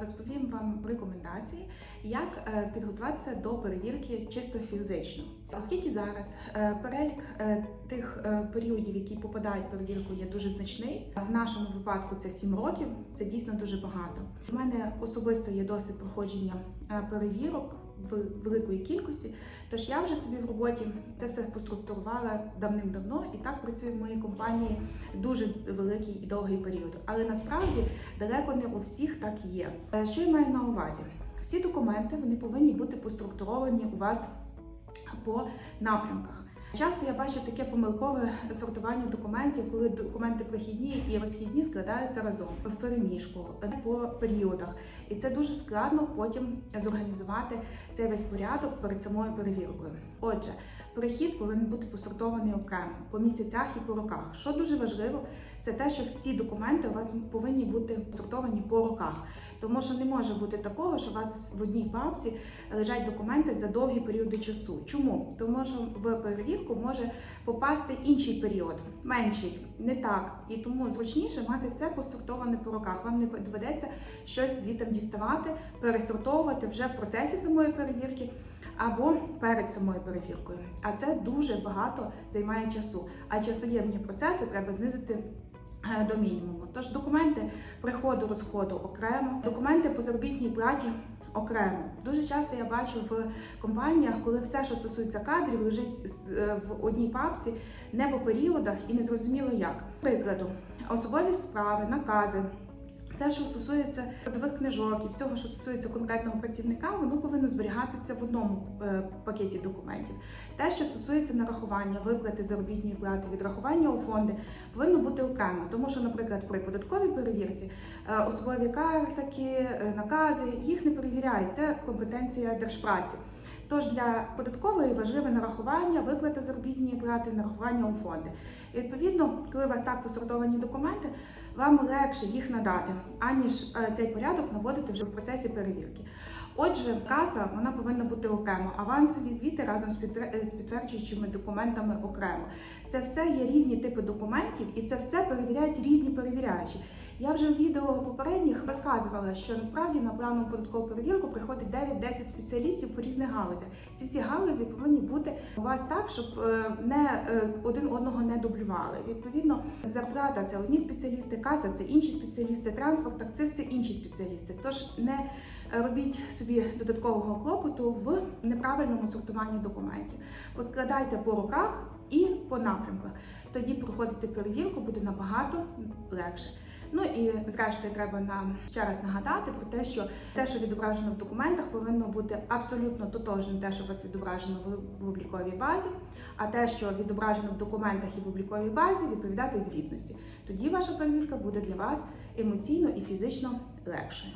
розповім вам рекомендації, як е, підготуватися до перевірки чисто фізично. Оскільки зараз е, перелік е, тих е, періодів, які попадають перевірку, є дуже значний. В нашому випадку це 7 років, це дійсно дуже багато. У мене особисто є досвід проходження е, перевірок великої кількості. Тож я вже собі в роботі це все поструктурувала давним-давно, і так працює в моїй компанії дуже великий і довгий період. Але насправді далеко не у всіх так є. Е, Що я маю на увазі? Всі документи вони повинні бути поструктуровані у вас по напрямках. Часто я бачу таке помилкове сортування документів, коли документи прохідні і розхідні складаються разом в переміжку по періодах, і це дуже складно потім зорганізувати цей весь порядок перед самою перевіркою. Отже, перехід повинен бути посортований окремо по місяцях і по роках. Що дуже важливо, це те, що всі документи у вас повинні бути сортовані по роках, тому що не може бути такого, що у вас в одній папці лежать документи за довгі періоди часу. Чому? Тому що в перевірку може попасти інший період, менший, не так. І тому зручніше мати все посортоване по роках. Вам не доведеться щось звітом діставати, пересортовувати вже в процесі самої перевірки. Або перед самою перевіркою, а це дуже багато займає часу. А часоємні процеси треба знизити е, до мінімуму. Тож документи приходу розходу окремо, документи по заробітній платі окремо. Дуже часто я бачу в компаніях, коли все, що стосується кадрів, лежить е, в одній папці, не по періодах і не зрозуміло як. Прикладу, особові справи, накази. Все, що стосується трудових книжок і всього, що стосується конкретного працівника, воно повинно зберігатися в одному е, пакеті документів. Те, що стосується нарахування, виплати заробітної плати, відрахування у фонди, повинно бути окремо. Тому що, наприклад, при податковій перевірці е, особові картки, е, накази їх не перевіряють. Це компетенція держпраці. Тож для податкової важливе нарахування, виплати заробітної плати, нарахування у фонди. І відповідно, коли у вас так посортовані документи, вам легше їх надати, аніж е, цей порядок наводити вже в процесі перевірки. Отже, каса вона повинна бути окремо, авансові звіти разом з підтверджуючими документами окремо. Це все є різні типи документів, і це все перевіряють різні перевіряючі. Я вже в відео попередніх розказувала, що насправді на планову податкову перевірку приходить 9-10 спеціалістів по різних галузях. Ці всі галузі повинні бути у вас так, щоб е, не е, один одного не дублювали. Відповідно, зарплата це одні спеціалісти, каса це інші спеціалісти, транспорт, акциз це інші спеціалісти. Тож не робіть собі додаткового клопоту в неправильному сортуванні документів. Поскладайте по руках і по напрямках. Тоді проходити перевірку буде набагато легше. Ну і зрештою треба нам ще раз нагадати про те, що те, що відображено в документах, повинно бути абсолютно тотожним те, що вас відображено в обліковій базі, а те, що відображено в документах і в обліковій базі, відповідати звітності. Тоді ваша перевірка буде для вас емоційно і фізично легшою.